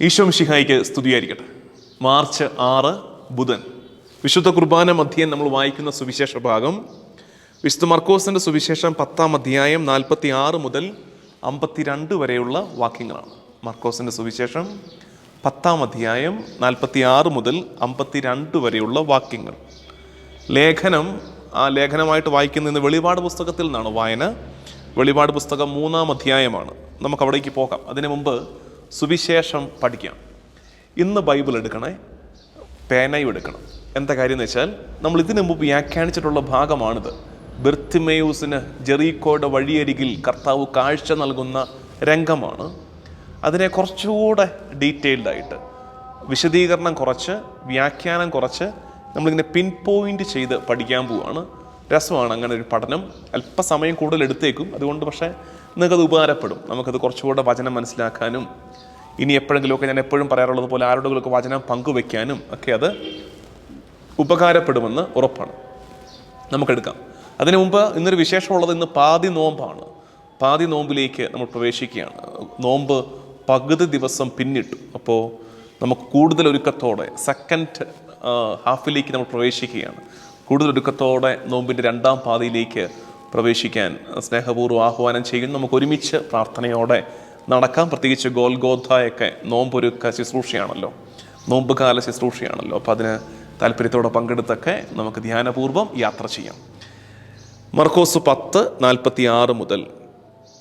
ഈശോ മിഷിഹായിക്ക് സ്തുതിയായിരിക്കട്ടെ. മാർച്ച് ആറ് ബുധൻ. വിശുദ്ധ കുർബാന മധ്യം നമ്മൾ വായിക്കുന്ന സുവിശേഷ ഭാഗം. വിശുദ്ധ മർക്കോസിന്റെ സുവിശേഷം പത്താം അധ്യായം നാൽപ്പത്തി ആറ് മുതൽ അമ്പത്തിരണ്ട് വരെയുള്ള വാക്യങ്ങളാണ്. മർക്കോസിന്റെ സുവിശേഷം പത്താം അധ്യായം നാൽപ്പത്തി ആറ് മുതൽ അമ്പത്തിരണ്ട് വരെയുള്ള വാക്യങ്ങൾ. ലേഖനം ആ ലേഖനമായിട്ട് വായിക്കുന്നതിന് വെളിപാട് പുസ്തകത്തിൽ നിന്നാണ് വായന. വെളിപാട് പുസ്തകം മൂന്നാം അധ്യായമാണ്. നമുക്ക് അവിടേക്ക് പോകാം. അതിനു മുമ്പ് സുവിശേഷം പഠിക്കാം. ഇന്ന് ബൈബിൾ എടുക്കണേ പേനയും എടുക്കണം. എന്താ കാര്യം എന്ന് വെച്ചാൽ നമ്മൾ ഇതിനു മുമ്പ് വ്യാഖ്യാനിച്ചിട്ടുള്ള ഭാഗമാണിത്. ബെർത്തിമേയൂസിന് ജെറീക്കോയുടെ വഴിയരികിൽ കർത്താവ് കാഴ്ച നൽകുന്ന രംഗമാണ്. അതിനെ കുറച്ചുകൂടെ ഡീറ്റെയിൽഡായിട്ട് വിശദീകരണം കുറച്ച് വ്യാഖ്യാനം കുറച്ച് നമ്മളിങ്ങനെ പിൻ പോയിന്റ് ചെയ്ത് പഠിക്കാൻ പോവുകയാണ് രസമാണ് അങ്ങനെ ഒരു പഠനം. അല്പസമയം കൂടുതൽ എടുത്തേക്കും. അതുകൊണ്ട് പക്ഷേ നിങ്ങൾക്കത് ഉപകാരപ്പെടും. നമുക്കത് കുറച്ചുകൂടെ വചനം മനസ്സിലാക്കാനും ഇനി എപ്പോഴെങ്കിലുമൊക്കെ ഞാൻ എപ്പോഴും പറയാറുള്ളത് പോലെ ആരോടെങ്കിലുമൊക്കെ വചനം പങ്കുവെക്കാനും ഒക്കെ അത് ഉപകാരപ്പെടുമെന്ന് ഉറപ്പാണ്. നമുക്കെടുക്കാം. അതിനു മുമ്പ് ഇന്നൊരു വിശേഷമുള്ളത് ഇന്ന് പാതി നോമ്പാണ്. പാതി നോമ്പിലേക്ക് നമ്മൾ പ്രവേശിക്കുകയാണ്. നോമ്പ് പകുതി ദിവസം പിന്നിട്ടു. അപ്പോൾ നമുക്ക് കൂടുതൽ ഒരുക്കത്തോടെ സെക്കൻഡ് ഹാഫിലേക്ക് നമ്മൾ പ്രവേശിക്കുകയാണ്. കൂടുതൽ ഒരുക്കത്തോടെ നോമ്പിന്റെ രണ്ടാം പാതിയിലേക്ക് പ്രവേശിക്കാൻ സ്നേഹപൂർവം ആഹ്വാനം ചെയ്യും നമുക്ക് ഒരുമിച്ച് പ്രാർത്ഥനയോടെ നടക്കാം. പ്രത്യേകിച്ച് ഗോൽഗോധായൊക്കെ നോമ്പൊരുക്ക ശുശ്രൂഷയാണല്ലോ. നോമ്പുകാല ശുശ്രൂഷയാണല്ലോ. അപ്പോൾ അതിന് താല്പര്യത്തോടെ പങ്കെടുത്തൊക്കെ നമുക്ക് ധ്യാനപൂർവം യാത്ര ചെയ്യാം. മർക്കോസ് പത്ത് നാൽപ്പത്തി ആറ് മുതൽ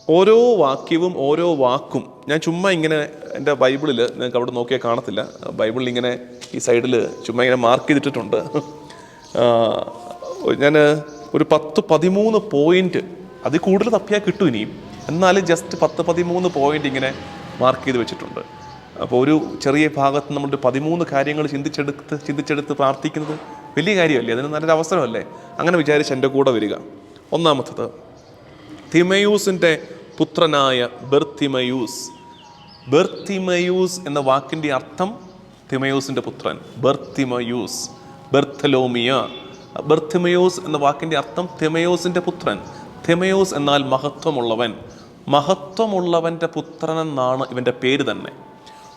ഓരോ വാക്യവും ഓരോ വാക്കും ഞാൻ ചുമ്മാ ഇങ്ങനെ എന്റെ ബൈബിളിൽ നിങ്ങൾക്ക് അവിടെ നോക്കിയാൽ കാണത്തില്ല. ബൈബിളിൽ ഇങ്ങനെ ഈ സൈഡിൽ ചുമ്മാ ഇങ്ങനെ മാർക്ക് ചെയ്തിട്ടിട്ടുണ്ട്. ഞാൻ ഒരു പത്ത് പതിമൂന്ന് പോയിന്റ് അതിൽ കൂടുതൽ തപ്പിയാൽ കിട്ടും ഇനിയും. എന്നാലും ജസ്റ്റ് പത്ത് പതിമൂന്ന് പോയിന്റ് ഇങ്ങനെ മാർക്ക് ചെയ്ത് വെച്ചിട്ടുണ്ട്. അപ്പോൾ ഒരു ചെറിയ ഭാഗത്ത് നമ്മൾ പതിമൂന്ന് കാര്യങ്ങൾ ചിന്തിച്ചെടുത്ത് ചിന്തിച്ചെടുത്ത് പ്രാർത്ഥിക്കുന്നത് വലിയ കാര്യമല്ലേ? അതിന് നല്ലൊരു അവസരമല്ലേ? അങ്ങനെ വിചാരിച്ച് എന്റെ കൂടെ വരിക. ഒന്നാമത്തത് തിമയൂസിന്റെ പുത്രനായ ബെർത്തിമയൂസ്. ബെർത്തിമയൂസ് എന്ന വാക്കിന്റെ അർത്ഥം തിമയൂസിന്റെ പുത്രൻ ബെർത്തിമയൂസ്. ബെർത്തലോമിയ. ബെർത്തിമയോസ് എന്ന വാക്കിന്റെ അർത്ഥം തിമയോസിന്റെ പുത്രൻ. തിമയോസ് എന്നാൽ മഹത്വമുള്ളവൻ. മഹത്വമുള്ളവന്റെ പുത്രനെന്നാണ് ഇവന്റെ പേര് തന്നെ.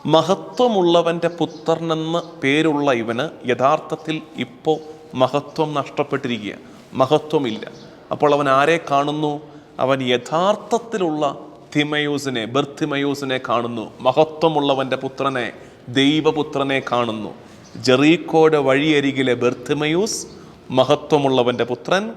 മഹത്വമുള്ളവന്റെ പുത്രനെന്ന് പേരുള്ള ഇവന് യഥാർത്ഥത്തിൽ ഇപ്പോൾ മഹത്വം നഷ്ടപ്പെട്ടിരിക്കുക. മഹത്വമില്ല. അപ്പോൾ അവൻ ആരെ കാണുന്നു? അവൻ യഥാർത്ഥത്തിലുള്ള തിമയോസിനെ ബർത്തിമയോസിനെ കാണുന്നു. മഹത്വമുള്ളവന്റെ പുത്രനെ ദൈവപുത്രനെ കാണുന്നു. ജെറീക്കോയുടെ വഴിയരികിലെ ബെർത്തിമയൂസ് മഹത്വമുള്ളവന്റെ പുത്രൻ.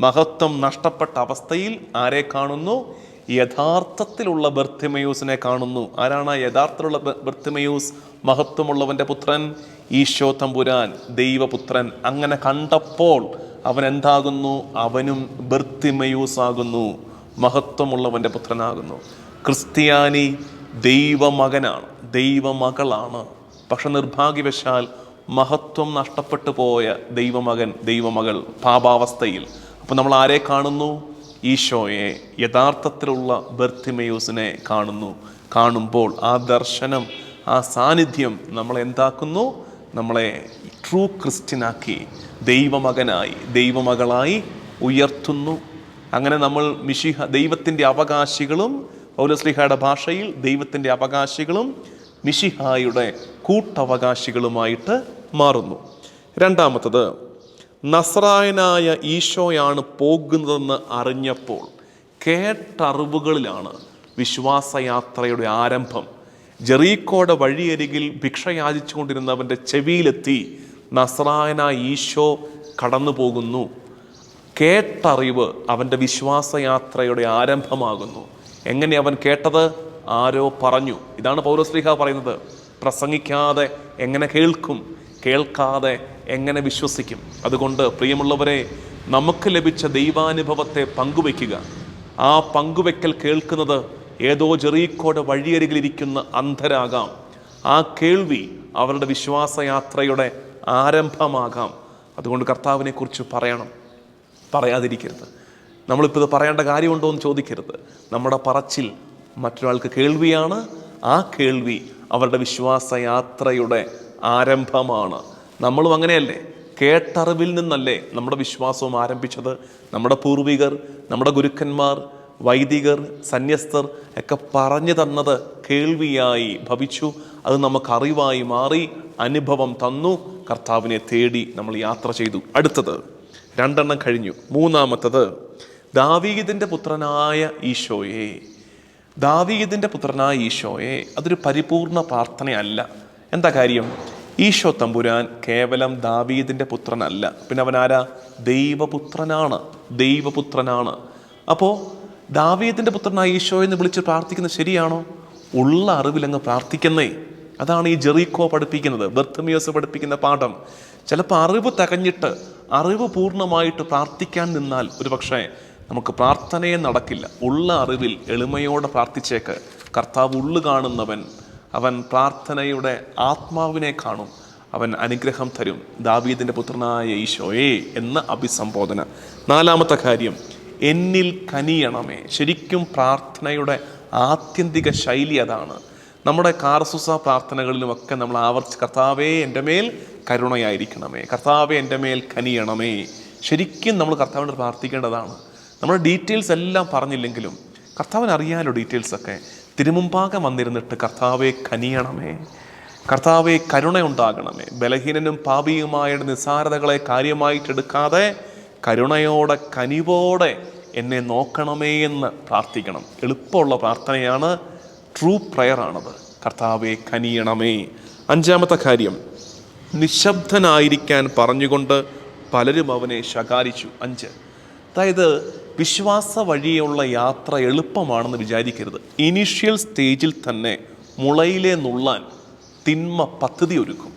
മഹത്വം നഷ്ടപ്പെട്ട അവസ്ഥയിൽ ആരെ കാണുന്നു? യഥാർത്ഥത്തിലുള്ള ബർത്തിമയൂസിനെ കാണുന്നു. ആരാണ് യഥാർത്ഥത്തിലുള്ള ബർത്തിമയൂസ്? മഹത്വമുള്ളവന്റെ പുത്രൻ ഈശോ തമ്പുരാൻ ദൈവപുത്രൻ. അങ്ങനെ കണ്ടപ്പോൾ അവൻ എന്താകുന്നു? അവനും ബർത്തിമയൂസ് ആകുന്നു മഹത്വമുള്ളവന്റെ പുത്രനാകുന്നു. ക്രിസ്ത്യാനി ദൈവമകനാണ് ദൈവമകളാണ്. പക്ഷെ നിർഭാഗ്യവശാൽ മഹത്വം നഷ്ടപ്പെട്ടു പോയ ദൈവമകൻ ദൈവമകൾ പാപാവസ്ഥയിൽ. അപ്പോൾ നമ്മൾ ആരെ കാണുന്നു? ഈശോയെ യഥാർത്ഥത്തിലുള്ള ബർത്തിമയൂസിനെ കാണുന്നു. കാണുമ്പോൾ ആ ദർശനം ആ സാന്നിധ്യം നമ്മളെ എന്താക്കുന്നു? നമ്മളെ ട്രൂ ക്രിസ്ത്യനാക്കി ദൈവമകനായി ദൈവമകളായി ഉയർത്തുന്നു. അങ്ങനെ നമ്മൾ മിശിഹ ദൈവത്തിന്റെ അവകാശികളും പൗലസ്ലിഹയുടെ ഭാഷയിൽ ദൈവത്തിന്റെ അവകാശികളും മിഷിഹായുടെ കൂട്ടവകാശികളുമായിട്ട് മാറുന്നു. രണ്ടാമത്തത് നസ്രായനായ ഈശോയാണ് പോകുന്നതെന്ന് അറിഞ്ഞപ്പോൾ കേട്ടറിവുകളിലാണ് വിശ്വാസയാത്രയുടെ ആരംഭം. ജെറീക്കോയുടെ വഴിയരികിൽ ഭിക്ഷ യാചിച്ചുകൊണ്ടിരുന്നവന്റെ ചെവിയിലെത്തി നസ്രായനായ ഈശോ കടന്നു പോകുന്നു കേട്ടറിവ് അവന്റെ വിശ്വാസയാത്രയുടെ ആരംഭമാകുന്നു. എങ്ങനെ അവൻ കേട്ടത്? ആരോ പറഞ്ഞു. ഇതാണ് പൗരസ്ലിഹ പറയുന്നത്. പ്രസംഗിക്കാതെ എങ്ങനെ കേൾക്കും കേൾക്കാതെ എങ്ങനെ വിശ്വസിക്കും. അതുകൊണ്ട് പ്രിയമുള്ളവരെ നമുക്ക് ലഭിച്ച ദൈവാനുഭവത്തെ പങ്കുവയ്ക്കുക. ആ പങ്കുവയ്ക്കൽ കേൾക്കുന്നത് ഏതോ ചെറിയക്കോട് വഴിയരികിലിരിക്കുന്ന അന്ധരാകാം. ആ കേൾവി അവരുടെ വിശ്വാസയാത്രയുടെ ആരംഭമാകാം. അതുകൊണ്ട് കർത്താവിനെക്കുറിച്ച് പറയണം. പറയാതിരിക്കരുത്. നമ്മളിപ്പോൾ ഇത് പറയേണ്ട കാര്യമുണ്ടോ എന്ന് ചോദിക്കരുത്. നമ്മുടെ പറച്ചിൽ മറ്റൊരാൾക്ക് കേൾവിയാണ് ആ കേൾവി അവരുടെ വിശ്വാസയാത്രയുടെ ആരംഭമാണ്. നമ്മളും അങ്ങനെയല്ലേ? കേട്ടറിവിൽ നിന്നല്ലേ നമ്മുടെ വിശ്വാസവും ആരംഭിച്ചത്? നമ്മുടെ പൂർവികർ നമ്മുടെ ഗുരുക്കന്മാർ വൈദികർ സന്യസ്തർ ഒക്കെ പറഞ്ഞു തന്നത് കേൾവിയായി ഭവിച്ചു. അത് നമുക്ക് അറിവായി മാറി അനുഭവം തന്നു. കർത്താവിനെ തേടി നമ്മൾ യാത്ര ചെയ്തു. അടുത്തത് രണ്ടെണ്ണം കഴിഞ്ഞു. മൂന്നാമത്തത് ദാവീദിന്റെ പുത്രനായ ഈശോയെ ദാവീദിന്റെ പുത്രനായ ഈശോയെ അതൊരു പരിപൂർണ പ്രാർത്ഥനയല്ല. എന്താ കാര്യം? ഈശോ തമ്പുരാൻ കേവലം ദാവീദിന്റെ പുത്രനല്ല. പിന്നെ അവൻ ആരാ? ദൈവപുത്രനാണ്. ദൈവപുത്രനാണ്. അപ്പോൾ ദാവീദിന്റെ പുത്രനായ ഈശോ എന്ന് വിളിച്ച് പ്രാർത്ഥിക്കുന്നത് ശരിയാണോ? ഉള്ള അറിവിലങ്ങ് പ്രാർത്ഥിക്കുന്നേ. അതാണ് ഈ ജെറീക്കോ പഠിപ്പിക്കുന്നത് ബർത്തമിയോസ് പഠിപ്പിക്കുന്ന പാഠം. ചിലപ്പോൾ അറിവ് തകഞ്ഞിട്ട് അറിവ് പൂർണമായിട്ട് പ്രാർത്ഥിക്കാൻ നിന്നാൽ ഒരു പക്ഷേ നമുക്ക് പ്രാർത്ഥനയെ നടക്കില്ല. ഉള്ള അറിവിൽ എളിമയോടെ പ്രാർത്ഥിച്ചേക്ക്. കർത്താവ് ഉള്ളു കാണുന്നവൻ അവൻ പ്രാർത്ഥനയുടെ ആത്മാവിനെ കാണും. അവൻ അനുഗ്രഹം തരും. ദാവീദിന്റെ പുത്രനായ ഈശോയെ എന്ന അഭിസംബോധന. നാലാമത്തെ കാര്യം എന്നിൽ കനിയണമേ. ശരിക്കും പ്രാർത്ഥനയുടെ ആത്യന്തിക ശൈലി അതാണ്. നമ്മുടെ കാർസുസ പ്രാർത്ഥനകളിലുമൊക്കെ നമ്മൾ ആവർത്തിച്ച് കർത്താവേ എന്റെ മേൽ കരുണയായിരിക്കണമേ. കർത്താവേ എന്റെ മേൽ കനിയണമേ. ശരിക്കും നമ്മൾ കർത്താവിനോട് പ്രാർത്ഥിക്കേണ്ടതാണ്. നമ്മുടെ ഡീറ്റെയിൽസ് എല്ലാം പറഞ്ഞില്ലെങ്കിലും കർത്താവിന് അറിയാലോ ഡീറ്റെയിൽസൊക്കെ തിരുമുമ്പാകെ വന്നിരുന്നിട്ട് കർത്താവെ കനിയണമേ. കർത്താവെ കരുണയുണ്ടാകണമേ. ബലഹീനനും പാപിയുമായ നിസ്സാരതകളെ കാര്യമായിട്ടെടുക്കാതെ കരുണയോടെ കനിവോടെ എന്നെ നോക്കണമേ എന്ന് പ്രാർത്ഥിക്കണം. എളുപ്പമുള്ള പ്രാർത്ഥനയാണ്. ട്രൂ പ്രയറാണത് കർത്താവെ കനിയണമേ. അഞ്ചാമത്തെ കാര്യം. നിശബ്ദനായിരിക്കാൻ പറഞ്ഞുകൊണ്ട് പലരും അവനെ ശകാരിച്ചു. അഞ്ച്. അതായത് വിശ്വാസ വഴിയുള്ള യാത്ര എളുപ്പമാണെന്ന് വിചാരിക്കരുത്. ഇനീഷ്യൽ സ്റ്റേജിൽ തന്നെ മുളയിലെ നുള്ളാൻ തിന്മ പദ്ധതി ഒരുക്കും.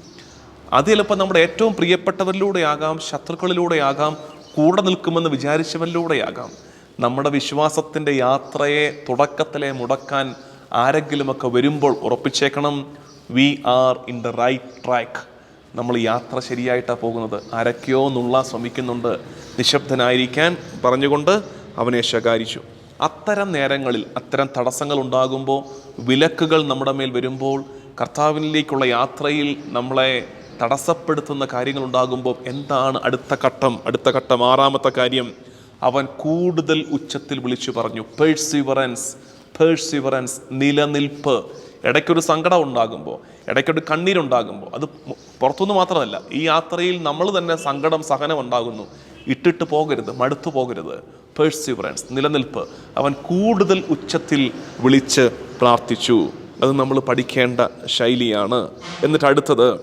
അത് ചിലപ്പോൾ നമ്മുടെ ഏറ്റവും പ്രിയപ്പെട്ടവരിലൂടെയാകാം ശത്രുക്കളിലൂടെയാകാം കൂടെ നിൽക്കുമെന്ന് വിചാരിച്ചവരിലൂടെയാകാം നമ്മുടെ വിശ്വാസത്തിന്റെ യാത്രയെ തുടക്കത്തിലെ മുടക്കാൻ ആരെങ്കിലുമൊക്കെ വരുമ്പോൾ ഉറപ്പിച്ചേക്കണം. We are in the right track നമ്മൾ യാത്ര ശരിയായിട്ടാണ് പോകുന്നത്. ആരൊക്കെയോ നുള്ള ശ്രമിക്കുന്നുണ്ട്. നിശബ്ദനായിരിക്കാൻ പറഞ്ഞുകൊണ്ട് അവനെ ശകാരിച്ചു. അത്തരം നേരങ്ങളിൽ അത്തരം തടസ്സങ്ങൾ ഉണ്ടാകുമ്പോൾ വിലക്കുകൾ നമ്മുടെ മേൽ വരുമ്പോൾ കർത്താവിനിലേക്കുള്ള യാത്രയിൽ നമ്മളെ തടസ്സപ്പെടുത്തുന്ന കാര്യങ്ങൾ ഉണ്ടാകുമ്പോൾ എന്താണ് അടുത്ത ഘട്ടം? അടുത്ത ഘട്ടം ആറാമത്തെ കാര്യം അവൻ കൂടുതൽ ഉച്ചത്തിൽ വിളിച്ചു പറഞ്ഞു പേഴ്സിവറൻസ് പേഴ്സിവറൻസ് നിലനിൽപ്പ്. ഇടയ്ക്കൊരു സങ്കടം ഉണ്ടാകുമ്പോൾ ഇടയ്ക്കൊരു കണ്ണീരുണ്ടാകുമ്പോൾ അത് പുറത്തുനിന്ന് മാത്രമല്ല ഈ യാത്രയിൽ നമ്മൾ തന്നെ സങ്കടം സഹനം ഉണ്ടാകുന്നു. ഇട്ടിട്ട് പോകരുത് മടുത്തു പോകരുത്. പേഴ്സിവറൻസ് നിലനിൽപ്പ്. അവൻ കൂടുതൽ ഉച്ചത്തിൽ വിളിച്ച് പ്രാർത്ഥിച്ചു. അത് നമ്മൾ പഠിക്കേണ്ട ശൈലിയാണ്. എന്നിട്ട് അടുത്തത്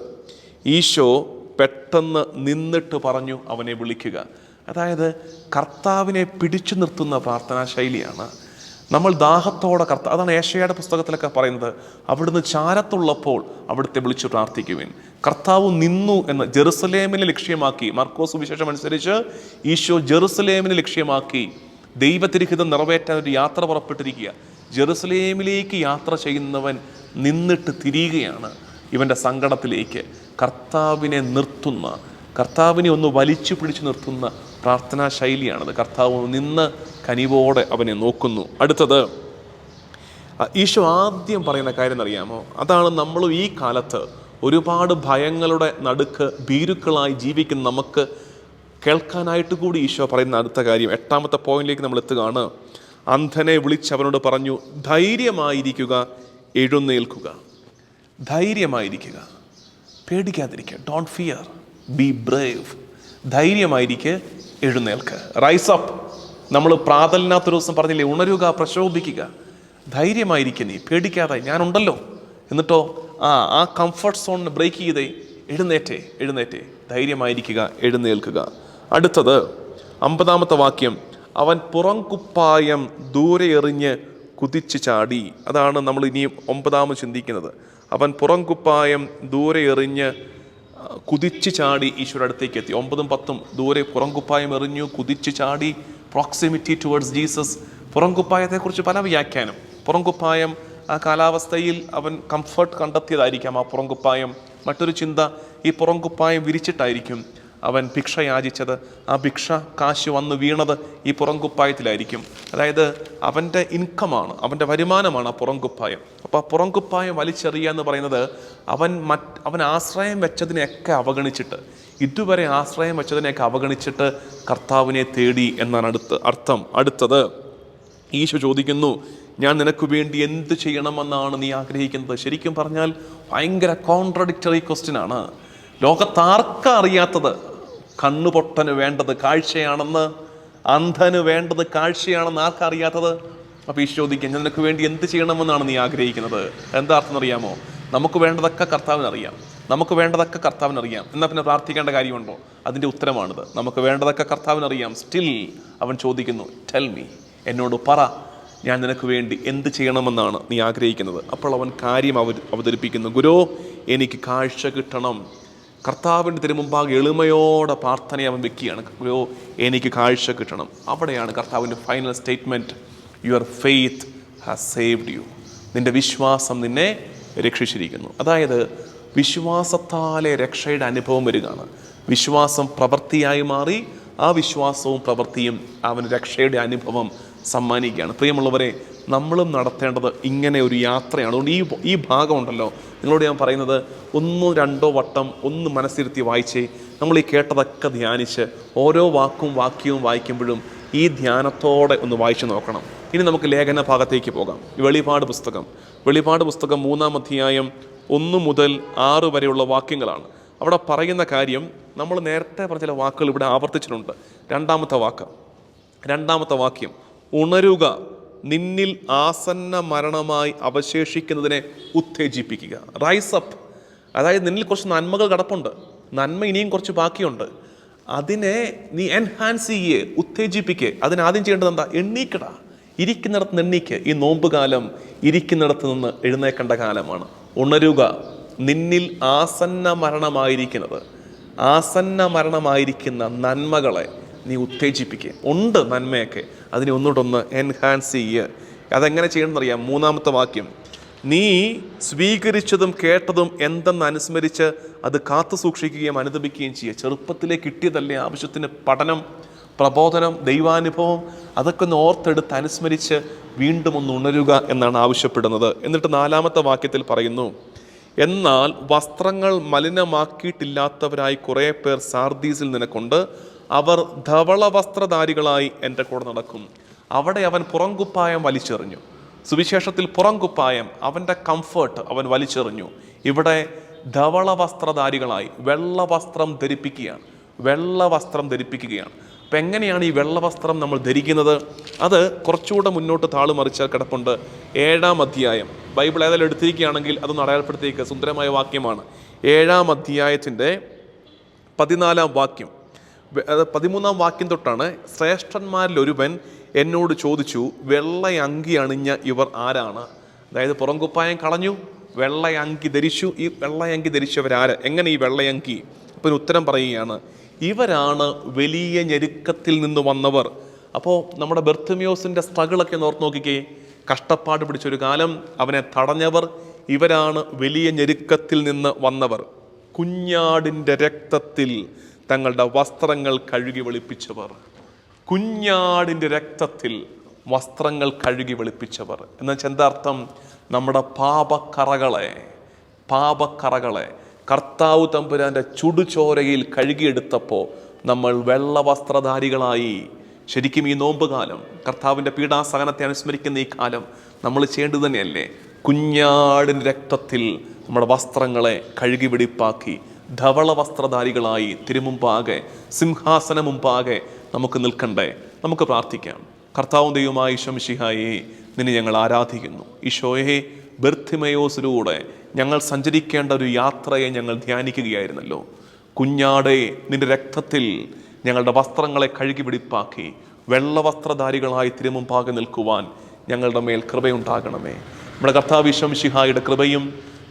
ഈശോ പെട്ടെന്ന് നിന്നിട്ട് പറഞ്ഞു അവനെ വിളിക്കുക. അതായത് കർത്താവിനെ പിടിച്ചു നിർത്തുന്ന പ്രാർത്ഥനാ ശൈലിയാണ് നമ്മൾ ദാഹത്തോടെ കർത്ത അതാണ് ഏഷ്യയുടെ പുസ്തകത്തിലൊക്കെ പറയുന്നത്. അവിടുന്ന് ചാരത്തുള്ളപ്പോൾ അവിടുത്തെ വിളിച്ചു പ്രാർത്ഥിക്കുവിൻ. കർത്താവ് നിന്നു എന്ന് ജെറുസലേമിനെ ലക്ഷ്യമാക്കി. മർക്കോസ് വിശേഷം അനുസരിച്ച് ഈശോ ജെറുസലേമിനെ ലക്ഷ്യമാക്കി ദൈവത്തിരിഹിതം നിറവേറ്റാൻ ഒരു യാത്ര പുറപ്പെട്ടിരിക്കുക. ജെറുസലേമിലേക്ക് യാത്ര ചെയ്യുന്നവൻ നിന്നിട്ട് തിരിയുകയാണ് ഇവന്റെ സങ്കടത്തിലേക്ക്. കർത്താവിനെ നിർത്തുന്ന കർത്താവിനെ ഒന്ന് വലിച്ചു പിടിച്ചു നിർത്തുന്ന പ്രാർത്ഥനാ ശൈലിയാണത്. കർത്താവ് നിന്ന് കനിവോടെ അവനെ നോക്കുന്നു. അടുത്തത് ഈശോ ആദ്യം പറയുന്ന കാര്യം അറിയാമോ? അതാണ് നമ്മളും ഈ കാലത്ത് ഒരുപാട് ഭയങ്ങളുടെ നടുക്ക് ഭീരുക്കളായി ജീവിക്കുന്ന നമുക്ക് കേൾക്കാനായിട്ട് കൂടി ഈശോ പറയുന്ന അടുത്ത കാര്യം എട്ടാമത്തെ പോയിന്റിലേക്ക് നമ്മൾ എത്തുകയാണ്. അന്ധനെ വിളിച്ച് അവനോട് പറഞ്ഞു ധൈര്യമായിരിക്കുക എഴുന്നേൽക്കുക. ധൈര്യമായിരിക്കുക. പേടിക്കാതിരിക്കുക. ഡോണ്ട് ഫിയർ ബി ബ്രേവ് ധൈര്യമായിരിക്കുക എഴുന്നേൽക്കുക റൈസ് അപ്പ് നമ്മൾ പ്രാതലിനകത്തൊരു ദിവസം പറഞ്ഞില്ലേ ഉണരുക പ്രക്ഷോഭിക്കുക ധൈര്യമായിരിക്കും നീ പേടിക്കാതെ ഞാനുണ്ടല്ലോ. എന്നിട്ടോ ആ ആ കംഫർട്ട് സോൺ ബ്രേക്ക് ചെയ്തേ എഴുന്നേറ്റേ എഴുന്നേറ്റേ. ധൈര്യമായിരിക്കുക എഴുന്നേൽക്കുക. അടുത്തത് അമ്പതാമത്തെ വാക്യം അവൻ പുറംകുപ്പായം ദൂരെ എറിഞ്ഞ് കുതിച്ചു ചാടി. അതാണ് നമ്മൾ ഇനിയും ഒമ്പതാമത് ചിന്തിക്കുന്നത്. അവൻ പുറംകുപ്പായം ദൂരെ എറിഞ്ഞ് കുതിച്ചു ചാടി ഈശ്വര അടുത്തേക്ക് എത്തി. ഒമ്പതും പത്തും ദൂരെ പുറംകുപ്പായം എറിഞ്ഞു കുതിച്ചു ചാടി പ്രോക്സിമിറ്റി ടുവേർഡ്സ് ജീസസ് പുറംകുപ്പായത്തെക്കുറിച്ച് പല വ്യാഖ്യാനം. പുറംകുപ്പായം ആ കാലാവസ്ഥയിൽ അവൻ കംഫർട്ട് കണ്ടെത്തിയതായിരിക്കാം ആ പുറംകുപ്പായം. മറ്റൊരു ചിന്ത ഈ പുറംകുപ്പായം വിരിച്ചിട്ടായിരിക്കും. അവൻ ഭിക്ഷ യാചിച്ചത്. ആ ഭിക്ഷ കാശ് വന്ന് വീണത് ഈ പുറംകുപ്പായത്തിലായിരിക്കും. അതായത് അവന്റെ ഇൻകമാണ് അവന്റെ വരുമാനമാണ് ആ പുറംകുപ്പായം. അപ്പോൾ ആ പുറംകുപ്പായം വലിച്ചെറിയുക എന്ന് പറയുന്നത് അവൻ മറ്റ് അവൻ ആശ്രയം വെച്ചതിനെയൊക്കെ അവഗണിച്ചിട്ട്. ഇതുവരെ ആശ്രയം വെച്ചതിനെയൊക്കെ അവഗണിച്ചിട്ട് കർത്താവിനെ തേടി എന്നാണ് അടുത്ത് അർത്ഥം. അടുത്തത് ഈശോ ചോദിക്കുന്നു ഞാൻ നിനക്ക് വേണ്ടി എന്ത് ചെയ്യണമെന്നാണ് നീ ആഗ്രഹിക്കുന്നത്? ശരിക്കും പറഞ്ഞാൽ ഭയങ്കര കോൺട്രഡിക്ടറി ക്വസ്റ്റ്യൻ ആണ്. ലോകത്താർക്കാ കണ്ണുപൊട്ടന് വേണ്ടത് കാഴ്ചയാണെന്ന് അന്ധന് വേണ്ടത് കാഴ്ചയാണെന്ന് ആർക്കറിയാത്തത്? അപ്പോൾ ഈശോ ചോദിക്കുക ഞാൻ നിനക്ക് വേണ്ടി എന്ത് ചെയ്യണമെന്നാണ് നീ ആഗ്രഹിക്കുന്നത്? എന്താ അർത്ഥം അറിയാമോ നമുക്ക് വേണ്ടതൊക്കെ കർത്താവിനറിയാം. നമുക്ക് വേണ്ടതൊക്കെ കർത്താവിനറിയാം. എന്നാൽ പിന്നെ പ്രാർത്ഥിക്കേണ്ട കാര്യമുണ്ടോ? അതിന്റെ ഉത്തരമാണിത്. നമുക്ക് വേണ്ടതൊക്കെ കർത്താവിനറിയാം. സ്റ്റിൽ അവൻ ചോദിക്കുന്നു ടെൽ മീ എന്നോട് പറ ഞാൻ നിനക്ക് വേണ്ടി എന്ത് ചെയ്യണമെന്നാണ് നീ ആഗ്രഹിക്കുന്നത്? അപ്പോൾ അവൻ കാര്യം അവ അവതരിപ്പിക്കുന്നു ഗുരു എനിക്ക് കാഴ്ച കിട്ടണം. കർത്താവിന്റെ തിരുമുമ്പാകെ എളിമയോടെ പ്രാർത്ഥന അവൻ വെക്കുകയാണ്. എനിക്ക് കാഴ്ച കിട്ടണം. അവിടെയാണ് കർത്താവിന്റെ final statement your faith has saved you നിന്റെ വിശ്വാസം നിന്നെ രക്ഷിച്ചിരിക്കുന്നു. അതായത് വിശ്വാസത്താലെ രക്ഷയുടെ അനുഭവം വരികയാണ്. വിശ്വാസം പ്രവൃത്തിയായി മാറി ആ വിശ്വാസവും പ്രവൃത്തിയും അവൻ രക്ഷയുടെ അനുഭവം സമ്മാനിക്കുകയാണ്. പ്രിയമുള്ളവരെ നമ്മളും നടത്തേണ്ടത് ഇങ്ങനെ ഒരു യാത്രയാണ്. അതുകൊണ്ട് ഈ ഈ ഭാഗമുണ്ടല്ലോ നിങ്ങളോട് ഞാൻ പറയുന്നത് ഒന്നോ രണ്ടോ വട്ടം ഒന്ന് മനസ്സിരുത്തി വായിച്ചേ നമ്മൾ ഈ കേട്ടതൊക്കെ ധ്യാനിച്ച് ഓരോ വാക്കും വാക്യവും വായിക്കുമ്പോഴും ഈ ധ്യാനത്തോടെ ഒന്ന് വായിച്ചു നോക്കണം. ഇനി നമുക്ക് ലേഖന ഭാഗത്തേക്ക് പോകാം. വെളിപാട് പുസ്തകം. വെളിപാട് പുസ്തകം മൂന്നാം അധ്യായം ഒന്ന് മുതൽ ആറ് വരെയുള്ള വാക്യങ്ങളാണ്. അവിടെ പറയുന്ന കാര്യം നമ്മൾ നേരത്തെ പറഞ്ഞ ചില വാക്കുകൾ ഇവിടെ ആവർത്തിച്ചിട്ടുണ്ട്. രണ്ടാമത്തെ വാക്ക്. രണ്ടാമത്തെ വാക്യം. ഉണരുക. നിന്നിൽ ആസന്ന മരണമായി അവശേഷിക്കുന്നതിനെ ഉത്തേജിപ്പിക്കുക. റൈസ് അപ്പ് അതായത് നിന്നിൽ കുറച്ച് നന്മകൾ കിടപ്പുണ്ട്. നന്മ ഇനിയും കുറച്ച് ബാക്കിയുണ്ട്. അതിനെ നീ എൻഹാൻസ് ചെയ്യേ ഉത്തേജിപ്പിക്കേ. അതിനാദ്യം ചെയ്യേണ്ടത് എന്താ? എണ്ണീക്കട. ഇരിക്കുന്നിടത്ത് നിന്ന് എണ്ണീക്ക് ഈ നോമ്പ് കാലം ഇരിക്കുന്നിടത്ത് നിന്ന് എഴുന്നേക്കേണ്ട കാലമാണ്. ഉണരുക. നിന്നിൽ ആസന്ന മരണമായിരിക്കുന്നത്. ആസന്ന മരണമായിരിക്കുന്ന നന്മകളെ നീ ഉത്തേജിപ്പിക്കുക ഉണ്ട് നന്മയൊക്കെ. അതിനെ ഒന്നോട്ടൊന്ന് എൻഹാൻസ് ചെയ്യുക അതെങ്ങനെ ചെയ്യണമെന്നറിയാം? മൂന്നാമത്തെ വാക്യം. നീ സ്വീകരിച്ചതും കേട്ടതും എന്തെന്ന് അനുസ്മരിച്ച് അത് കാത്തു സൂക്ഷിക്കുകയും അനുദപിക്കുകയും ചെയ്യുക ചെറുപ്പത്തിലേ കിട്ടിയതല്ലേ ആവശ്യത്തിന് പഠനം പ്രബോധനം ദൈവാനുഭവം? അതൊക്കെ ഒന്ന് ഓർത്തെടുത്ത് അനുസ്മരിച്ച് വീണ്ടും ഒന്ന് ഉണരുക എന്നാണ് ആവശ്യപ്പെടുന്നത്. എന്നിട്ട് നാലാമത്തെ വാക്യത്തിൽ പറയുന്നു. എന്നാൽ വസ്ത്രങ്ങൾ മലിനമാക്കിയിട്ടില്ലാത്തവരായി കുറേ പേർ സാർദീസിൽ നിനക്കൊണ്ട്. അവർ ധവള വസ്ത്രധാരികളായി എന്റെ കൂടെ നടക്കും. അവിടെ അവൻ പുറംകുപ്പായം വലിച്ചെറിഞ്ഞു. സുവിശേഷത്തിൽ പുറംകുപ്പായം അവന്റെ കംഫേർട്ട് അവൻ വലിച്ചെറിഞ്ഞു. ഇവിടെ ധവള വസ്ത്രധാരികളായി വെള്ള വസ്ത്രം ധരിപ്പിക്കുകയാണ്. വെള്ള വസ്ത്രം ധരിപ്പിക്കുകയാണ്. അപ്പം എങ്ങനെയാണ് ഈ വെള്ള വസ്ത്രം നമ്മൾ ധരിക്കുന്നത്? അത് കുറച്ചുകൂടെ മുന്നോട്ട് താൾ മറിച്ചാൽ കിടപ്പുണ്ട്. ഏഴാം അധ്യായം. ബൈബിൾ ഏതായാലും എടുത്തിരിക്കുകയാണെങ്കിൽ അതൊന്ന് അടയാളപ്പെടുത്തിയേക്ക്. സുന്ദരമായ വാക്യമാണ്. ഏഴാം അധ്യായത്തിന്റെ പതിനാലാം വാക്യം. അത് പതിമൂന്നാം വാക്യം തൊട്ടാണ് ശ്രേഷ്ഠന്മാരിൽ ഒരുവൻ എന്നോട് ചോദിച്ചു വെള്ള അങ്കി അണിഞ്ഞ ഇവർ ആരാണ്? അതായത് പുറംകുപ്പായം കളഞ്ഞു വെള്ളയങ്കി ധരിച്ചു ഈ വെള്ളയങ്കി ധരിച്ചവരാര്? എങ്ങനെ ഈ വെള്ളയങ്കി അപ്പം ഉത്തരം പറയുകയാണ് ഇവരാണ് വലിയ ഞെരുക്കത്തിൽ നിന്ന് വന്നവർ. അപ്പോൾ നമ്മുടെ ബെർത്തമിയോസിന്റെ സ്ട്രഗിളൊക്കെ ഓർത്ത് നോക്കിക്കേ കഷ്ടപ്പാട് പിടിച്ചൊരു കാലം അവനെ തടഞ്ഞവർ ഇവരാണ് വലിയ ഞെരുക്കത്തിൽ നിന്ന് വന്നവർ. കുഞ്ഞാടിന്റെ രക്തത്തിൽ തങ്ങളുടെ വസ്ത്രങ്ങൾ കഴുകി വെളുപ്പിച്ചവർ. കുഞ്ഞാടിന്റെ രക്തത്തിൽ വസ്ത്രങ്ങൾ കഴുകി വെളുപ്പിച്ചവർ. എന്നുവെച്ചാൽ ചെന്താർത്ഥം നമ്മുടെ പാപക്കറകളെ പാപക്കറകളെ കർത്താവ് തമ്പുരാന്റെ ചുടുചോരയിൽ കഴുകിയെടുത്തപ്പോൾ നമ്മൾ വെള്ള വസ്ത്രധാരികളായി ശരിക്കും ഈ നോമ്പ് കാലം കർത്താവിന്റെ പീഡാസഹനത്തെ അനുസ്മരിക്കുന്ന ഈ കാലം നമ്മൾ ചെയ്യേണ്ടത് തന്നെയല്ലേ? കുഞ്ഞാടിന്റെ രക്തത്തിൽ നമ്മുടെ വസ്ത്രങ്ങളെ കഴുകി വെടിപ്പാക്കി ധവള വസ്ത്രധാരികളായി തിരുമുമ്പാകെ സിംഹാസന മുമ്പാകെ നമുക്ക് നിൽക്കണ്ടേ? നമുക്ക് പ്രാർത്ഥിക്കാം. കർത്താവും ദൈവമായ ശംഷിഹായെ നിന്നെ ഞങ്ങൾ ആരാധിക്കുന്നു. ഈശോയെ ബെർത്തിമയോസിലൂടെ ഞങ്ങൾ സഞ്ചരിക്കേണ്ട ഒരു യാത്രയെ ഞങ്ങൾ ധ്യാനിക്കുകയായിരുന്നല്ലോ. കുഞ്ഞാടെ നിന്റെ രക്തത്തിൽ ഞങ്ങളുടെ വസ്ത്രങ്ങളെ കഴുകി പിടിപ്പാക്കി വെള്ള വസ്ത്രധാരികളായി തിരുമുമ്പാകെ നിൽക്കുവാൻ ഞങ്ങളുടെ മേൽ കൃപയുണ്ടാകണമേ. നമ്മുടെ കർത്താവ് ശംഷിഹായുടെ കൃപയും